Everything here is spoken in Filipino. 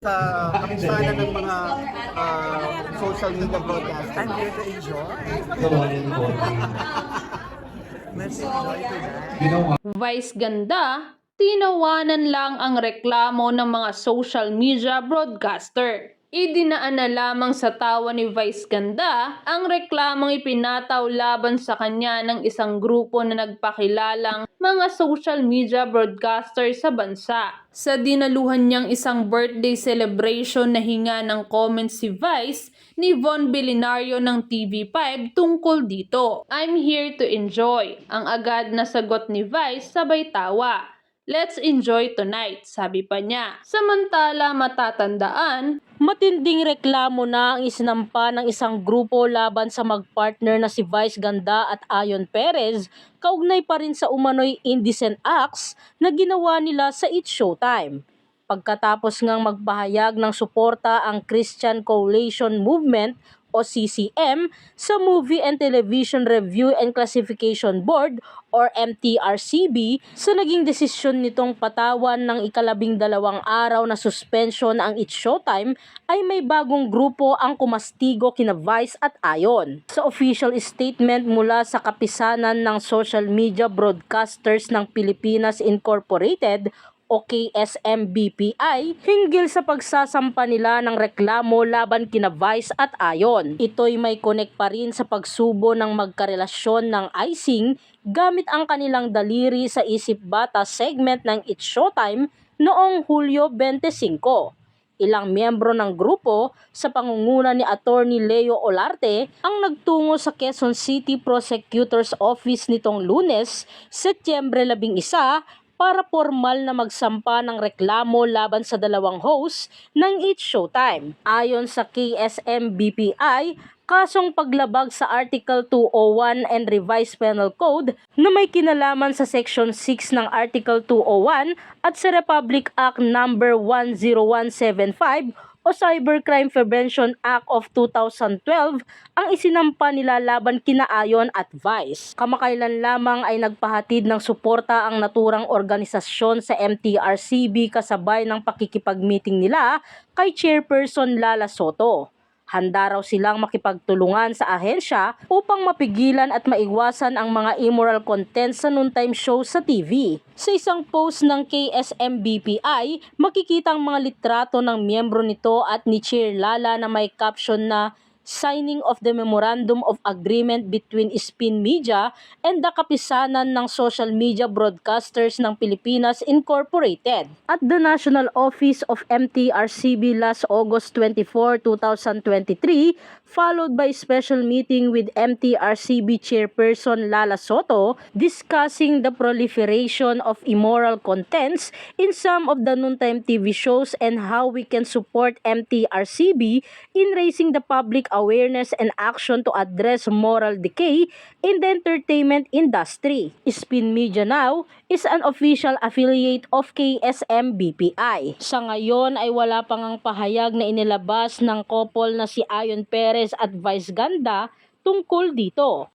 sa kapisanan ng mga ah, social media broadcasters. I'm here to enjoy. Let's enjoy tonight. Vice ganda, tinawanan lang ang reklamo ng mga social media broadcaster. Idinaan na lamang sa tawa ni Vice Ganda ang reklamong ipinataw laban sa kanya ng isang grupo na nagpakilalang mga social media broadcaster sa bansa. Sa dinaluhan niyang isang birthday celebration na hinga ng comments si Vice ni Von Belinario ng TV5 tungkol dito. I'm here to enjoy. Ang agad na sagot ni Vice sabay tawa. Let's enjoy tonight, sabi pa niya. Samantala matatandaan, Matinding reklamo na ang isinampa ng isang grupo laban sa magpartner na si Vice Ganda at Ayon Perez kaugnay pa rin sa umano'y indecent acts na ginawa nila sa It's Showtime. Pagkatapos ngang magpahayag ng suporta ang Christian Coalition Movement o CCM sa Movie and Television Review and Classification Board or MTRCB sa naging desisyon nitong patawan ng ikalabing dalawang araw na suspension ang It's Showtime ay may bagong grupo ang kumastigo kina Vice at Ayon. Sa official statement mula sa kapisanan ng social media broadcasters ng Pilipinas Incorporated o KSMBPI hinggil sa pagsasampa nila ng reklamo laban kina Vice at Ayon. Ito'y may connect pa rin sa pagsubo ng magkarelasyon ng icing gamit ang kanilang daliri sa Isip Bata segment ng It's Showtime noong Hulyo 25 ilang miyembro ng grupo sa pangunguna ni Attorney Leo Olarte ang nagtungo sa Quezon City Prosecutor's Office nitong lunes, Setyembre 11 para formal na magsampa ng reklamo laban sa dalawang host ng It's Showtime. Ayon sa KSMBPI, kasong paglabag sa Article 201 and Revised Penal Code na may kinalaman sa Section 6 ng Article 201 at sa Republic Act Number 10175 o Cybercrime Prevention Act of 2012 ang isinampa nila laban kina Ayon at Vice. Kamakailan lamang ay nagpahatid ng suporta ang naturang organisasyon sa MTRCB kasabay ng pakikipag-meeting nila kay Chairperson Lala Soto. Handa raw silang makipagtulungan sa ahensya upang mapigilan at maiwasan ang mga immoral content sa noontime show sa TV. Sa isang post ng KSMBPI, makikita ang mga litrato ng miyembro nito at ni Chair Lala na may caption na signing of the Memorandum of Agreement between Spin Media and the Kapisanan ng Social Media Broadcasters ng Pilipinas Incorporated. At the National Office of MTRCB last August 24, 2023, followed by special meeting with MTRCB Chairperson Lala Soto discussing the proliferation of immoral contents in some of the noontime TV shows and how we can support MTRCB in raising the public awareness and action to address moral decay in the entertainment industry. Spin Media Now is an official affiliate of KSMBPI. Sa ngayon ay wala pang ang pahayag na inilabas ng couple na si Ayon Perez at Vice Ganda tungkol dito.